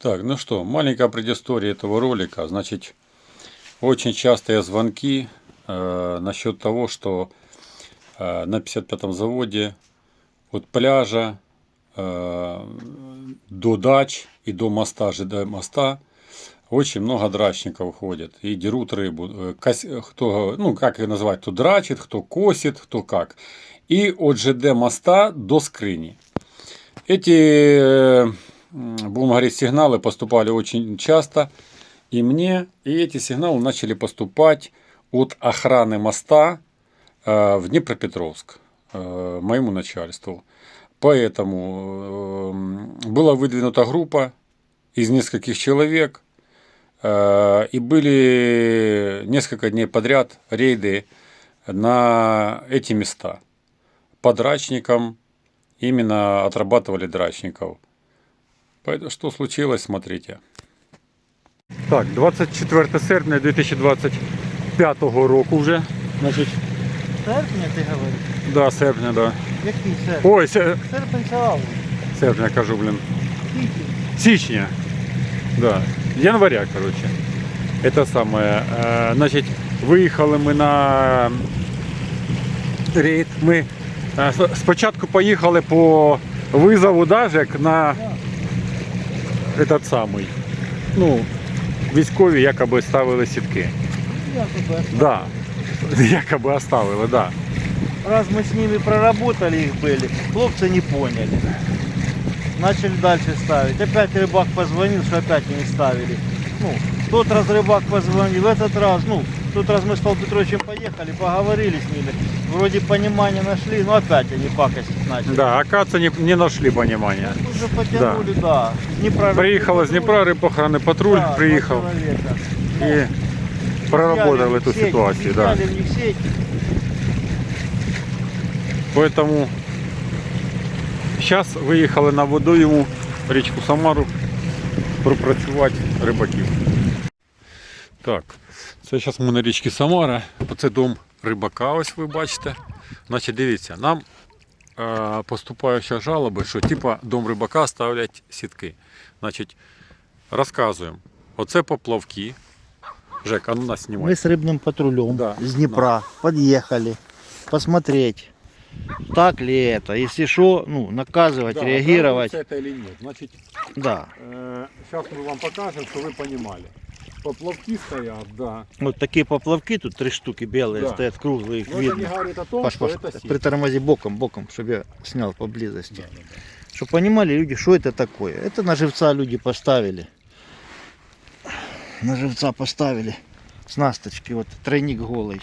Так, ну что, маленькая предыстория этого ролика. Значит, очень частые звонки э, насчет того, что э, на 55-м заводе от пляжа э, до дач и до моста, ЖД моста, очень много драчников ходят и дерут рыбу. Э, Кто, ну, как ее назвать, кто драчит, кто косит, кто как. И от ЖД моста до скрыни. Эти, э, будем говорить, сигналы поступали очень часто. И мне, и эти сигналы начали поступать от охраны моста э, в Днепропетровск, э, моему начальству. Поэтому э, была выдвинута группа из нескольких человек, и были несколько дней подряд рейды на эти места. По драчникам именно отрабатывали драчников. Поэтому что случилось, смотрите. Так, 24 серпня 2025 року вже. Значить, Серпня ти говориш? да, серпня, да. Який серпень? Ой, се- Серпень це август. серпня кажу, блін. Квітень. Січня. Да. Января, короче. Это самое. Е, значить, виїхали ми на рейд. Ми е, с- спочатку поїхали по визову Дажек на этот самий. Ну, військові якоби ставили сітки. Я тебе. Да. Якоби оставили, да. Раз мы с ними проработали их были, хлопцы не поняли. Начали дальше ставить. Опять рыбак позвонил, что опять не ставили. Ну, в тот раз рыбак позвонил, в этот раз, ну, в тот раз мы с Павлом Петровичем поехали, поговорили с ними. Вроде понимания нашли, но опять они пакостить начали. Да, оказывается, не, не нашли понимания. Уже потянули, да. С Днепра Приїхала з Дніпра рибохоронний патруль, Да, два приїхав человека. і проработали Взяли эту в сеть, ситуацию. Да. взяли в них сеть. Поэтому зараз виїхали на водойму річку Самару пропрацювати рибаків. Так, це зараз ми на річці Самара. Оце дом рибака, ось ви бачите. Значить, дивіться, нам е, поступають ще жалоби, що типа дом рибака ставлять сітки. Значить, розказуємо. Оце поплавки. Жек, а ну нас знімай. Мы с рыбным патрулем Да, с Днепра подъехали посмотреть, так ли это. Если что, ну, наказывать, Да, реагировать. оправдывается это или нет. Значит, Да. Сейчас мы вам покажем, что вы понимали. Поплавки стоят, да. Вот такие поплавки, тут три штуки белые Да. стоят, круглые, их Но это не видно. говорит о том, Паш, что Паш, это сеть. притормози боком, боком, чтобы я снял поблизости. Да, да, да. Чтобы понимали люди, что это такое. Это на живца люди поставили. На живца поставили. С насточки, вот тройник голый.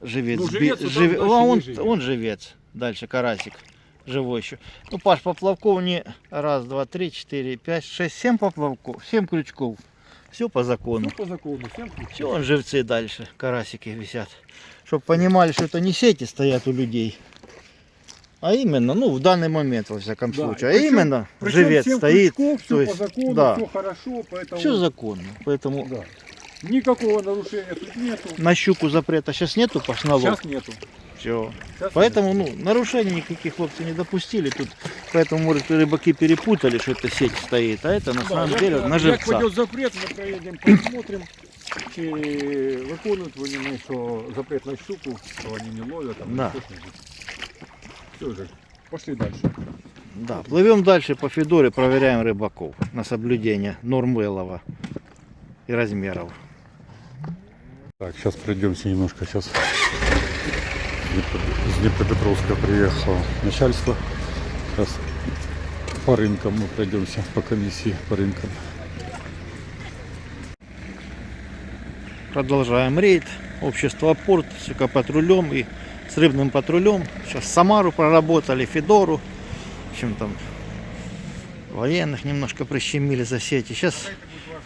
Живец. Ну, би- живец, вот он живе- дальше а не он, живет. он живец. Дальше карасик. Живой еще. Ну, Паш, поплавков не раз, два, три, четыре, пять, шесть, семь поплавков, семь крючков. Все по закону. Ну, по закону, всем. Все, он живцы дальше, карасики висят. Чтобы понимали, что это не сети стоят у людей, а именно, ну, в данный момент, во всяком Да, случае, а причем- именно Причем живец стоит, крючков, то все есть, по закону, да. все хорошо, поэтому... все законно. Поэтому Да. Никакого нарушения тут нету. на щуку запрета сейчас нету, Паш, налог. Сейчас нету. Все. Щас Поэтому, ну, нарушений никаких хлопцы не допустили тут. Поэтому, может, рыбаки перепутали, что это сеть стоит, а это на Да, самом як- деле на Як живца. пойдет запрет, ми проїдемо, посмотрим, чи виконують вони, що запрет на щуку, що вони не ловлять, там, Да. Все же, пошли дальше. Да, плывем дальше по Федоре, проверяем рыбаков на соблюдение норм вылова и размеров. Так, сейчас пройдемся немножко. Сейчас с Днепропетровска приехало начальство. Сейчас по рынкам мы пройдемся, по комиссии по рынкам. Продолжаем рейд. Общество Порт с экопатрулем и с рыбным патрулем. Сейчас Самару проработали, Федору. В общем там военных немножко прищемили за сети. Сейчас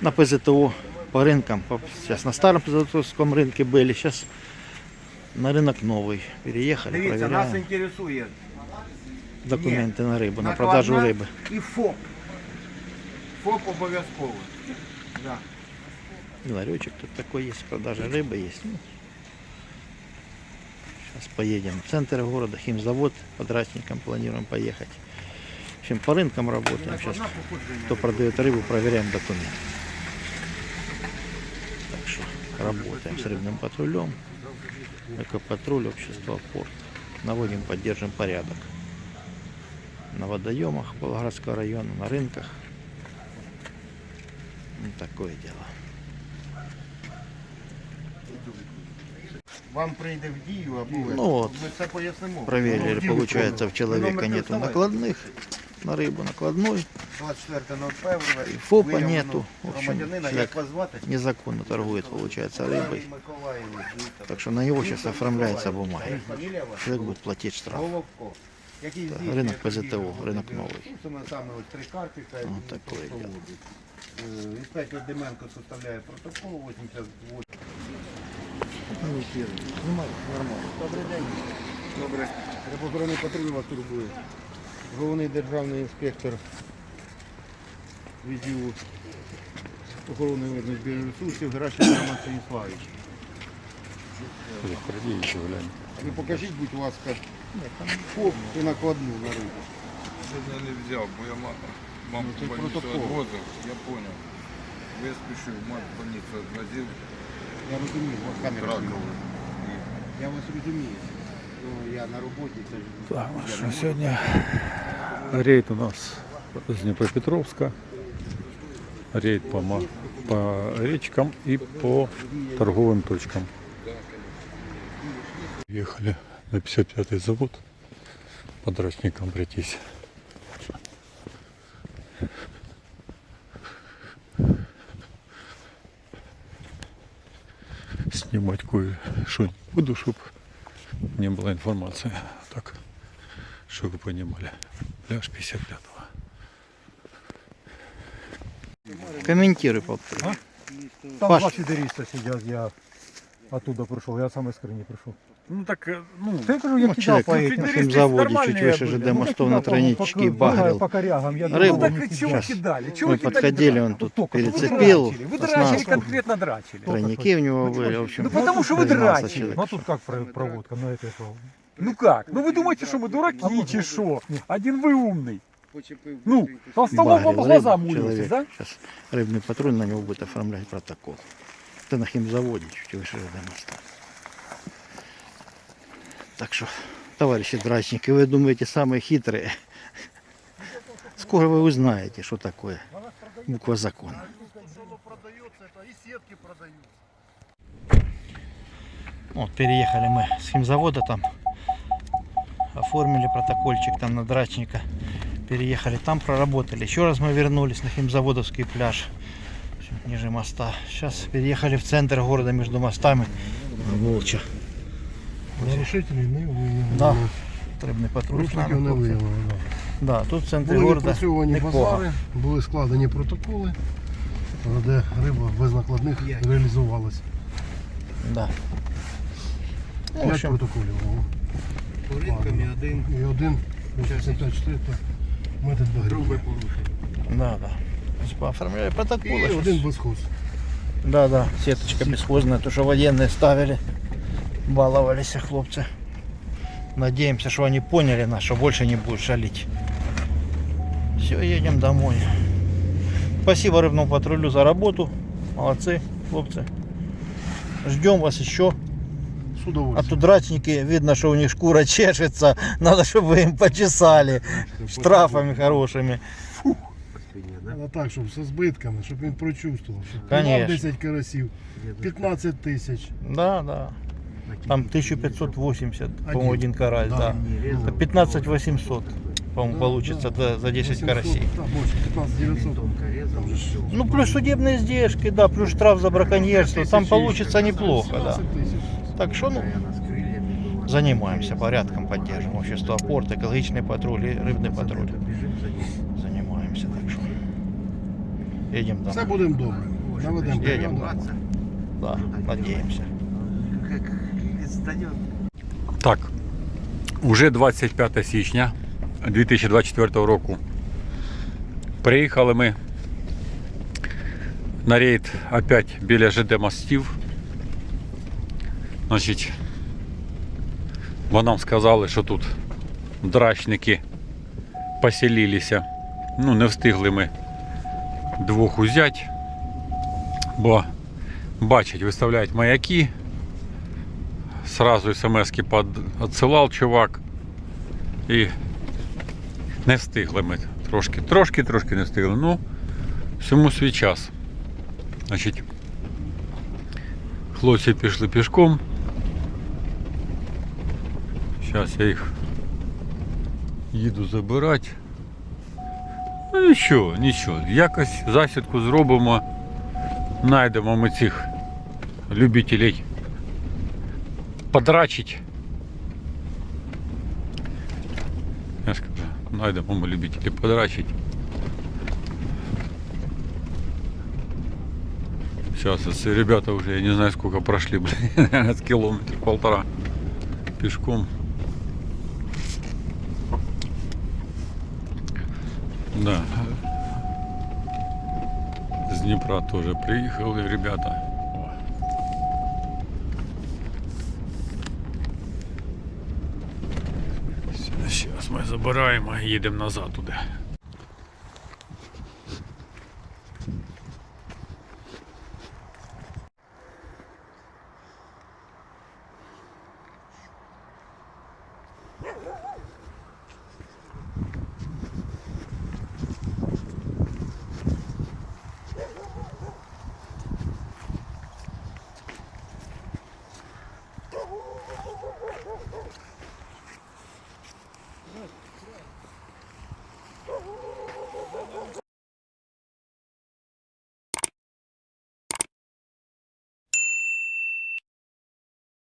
на ПЗТО по рынкам. Сейчас на старом ПЗТОвском рынке были. Сейчас на рынок новый. Переехали, Дивіться, нас проверяем інтересує документы на рыбу, на накладна продажу рыбы. і ФОП. ФОП обов'язково. Да. И ларечек тут такой есть, продажа рыбы есть. сейчас поедем в центр города, химзавод, под Ратником планируем поехать. общем, по рынкам работаем. Сейчас кто продает рыбу, проверяем документы. Так что работаем с рыбным патрулем. Экопатруль, общество порт. Наводим, поддержим порядок. На водоемах Волгоградского района, на рынках. Ну, такое дело. Вам прийде в дію або ви- Ну от, ми це пояснимо. Воно Проверили, в дію получается, входило. в человека Номер нету телефону накладных на рыбу накладной. 24.01. И ФОПа Виявлено нету. В общем, Громадянина, человек як вас звати? Незаконно торгует, получается, рыбой. Миколаївич. Так что на него сейчас оформляется бумага. Фамілія ваша? Человек будет платить штраф. Головко. Так, ринок ПЗТО, ринок новий. Ну, Ось три карти та е, Інспектор Деменко составляє протокол 88. Ну, Добрий день. Добре. Репоборони патруль вас турбує. Головний державний інспектор відділу охорони водних збірних ресурсів Геращенко Роман Станіславович. Ви покажіть, будь ласка. ФОП і накладну на рибу. Сегодня не взял, бо я ма- маму Ну, в це больницу протокол. отвозил, я понял. Я спешу, мать в больницу отвозил, Я розумію, от камера. Ракову. Я вас розумію. Ну, я на роботі, це ж Так, я что не можу. сегодня рейд у нас с Днепропетровска. Рейд по, ма- по речкам и по торговым точкам. Ехали на 55-й завод подрачникам пройтись. Снимать кое-что не буду, чтобы не было информации. Так, чтобы вы понимали. Пляж 55-го. Комментируй, повтори. Там Паш. два фідеріста сидять, я оттуда прийшов, я сам із Крині прийшов. Ну так, э, ну, Та я кажу, я Ну, кидав человек по на этим. нашем заводе чуть выше ЖД мостов на тройничке багрил. По корягам, я Рыбу. ну так вы чего Щас. кидали? Чего Мы кидали подходили, он тут только, ну вы перецепил драчили, Вы драчили, оснастку. конкретно драчили. Тройники у него были, в общем. Ну потому что вы 13 драчили. человек. Ну а тут как про- проводка на это что? Ну как? Ну вы думаете, что мы дураки, чи что? Один вы умный. Ну, толстолоб вам Багрил глаза рыбу, человек. да? Сейчас рыбный патруль на него будет оформлять протокол. Это на химзаводе, чуть выше ЖД моста. Так что, товарищи драчники, вы думаете самые хитрые. Скоро вы узнаете, что такое буква закона. Вот, переехали мы с химзавода там. Оформили протокольчик там на драчника. Переехали там, проработали. Еще раз мы вернулись на химзаводовский пляж. Ниже моста. Сейчас переехали в центр города между мостами. Волча. Нарушителей не виявлено. Да. Рыбный патруль. с Порушників нами, не хлопці. виявлено. да. Да, тут в центрі Були города відпрацьовані нікого. базари, були складені протоколи, де риба без накладних реалізувалася. Да. Ну, в П'ять общем, протоколів було. По ринкам і один. І один 84 метод багрів. да, да. Значит, Пооформляли протоколы. І щас. один безхоз. Да, да, сеточка бесхозная, то, что военные ставили. Баловались хлопцы. Надеемся, что они поняли нас, что больше не будут шалить. Все, едем домой. Спасибо рыбному патрулю за работу. Молодцы, хлопцы. Ждем вас еще. З А удовольствием. тут драчники, видно, что у них шкура чешется. Надо, чтобы вы им почесали. Штрафами хорошими. Але так, щоб зі збитками, щоб він прочувствував. Щоб Конечно. піймав 10 карасів, 15 тисяч. Да, да. Там 1580, по-моему, один карась, да. Ну, Это 15 800, по-моему, Да, получится да. за, за 10 800, карасей. Так, більше, 15 900. Там же ж Ну, плюс судебные издержки, да, плюс штраф за браконьерство. Там получится неплохо, да. 17 тисяч. Так что, ну, занимаемся порядком, поддерживаем общество порт, экологичный патруль и рыбный патруль. Занимаемся, так что. Едем Все домой. будемо добре. Наведемо Едем домой. Да, надеемся. Так, уже 25 січня 2024 року. Приїхали ми на рейд опять біля ЖД мостів. Значить, бо нам сказали, що тут драчники поселилися. Ну, не встигли ми двох узять, бо бачать, виставляють маяки. Сразу смс-ки відсилав чувак. І не встигли ми трошки, трошки, трошки не встигли. Ну, всьому свій час. Значить, хлопці пішли пішком. Зараз я їх їду забирати. Ну нічого, нічого. Якось засідку зробимо. Найдемо ми цих любителей подрачить. Я ж кажу, найдемо ми любителей подрачить. Сейчас эти ребята уже, я не знаю, сколько прошли, блин, с километр полтора пешком. Да. С Днепра тоже приехали ребята. Сейчас мы забираем и едем назад туда.